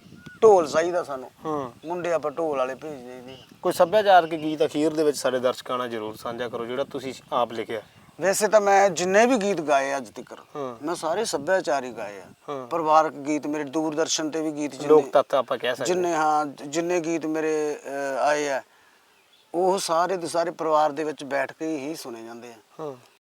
ਢੋਲ ਚਾਹੀਦਾ ਸਾਨੂੰ ਹੂੰ। ਮੁੰਡੇ ਆਪਾਂ ਢੋਲ ਵਾਲੇ ਭੇਜ ਦੇਈਦੇ ਕੋਈ ਸੱਭਿਆਚਾਰਕ ਗੀਤ ਅਖੀਰ ਦੇ ਵਿੱਚ ਸਾਡੇ ਦਰਸ਼ਕਾਂ ਨਾਲ ਜ਼ਰੂਰ ਸਾਂਝਾ ਕਰੋ ਜਿਹੜਾ ਤੁਸੀਂ ਆਪ ਲਿਖਿਆ। ਵੈਸੇ ਤਾਂ ਮੈਂ ਜਿੰਨੇ ਵੀ ਗੀਤ ਗਾਏ ਅੱਜ ਤੱਕ ਹੂੰ। ਮੈਂ ਸਾਰੇ ਸੱਭਿਆਚਾਰੀ ਗਾਏ ਆ ਹੂੰ। ਪਰਿਵਾਰਕ ਗੀਤ ਮੇਰੇ ਦੂਰਦਰਸ਼ਨ ਤੇ ਵੀ ਗੀਤ ਲੋਕ ਜਿੰਨੇ ਤੱਤ ਆਪਾਂ ਕਹਿ ਸਕਦੇ ਜਿੰਨੇ ਹਾਂ ਜਿੰਨੇ ਗੀਤ ਮੇਰੇ ਅਹ, ਆਏ ਆ ਉਹ ਸਾਰੇ ਦੇ ਸਾਰੇ ਪਰਿਵਾਰ ਦੇ ਵਿੱਚ ਬੈਠ ਕੇ ਹੀ ਸੁਣੇ ਜਾਂਦੇ ਆ ਹਾਂ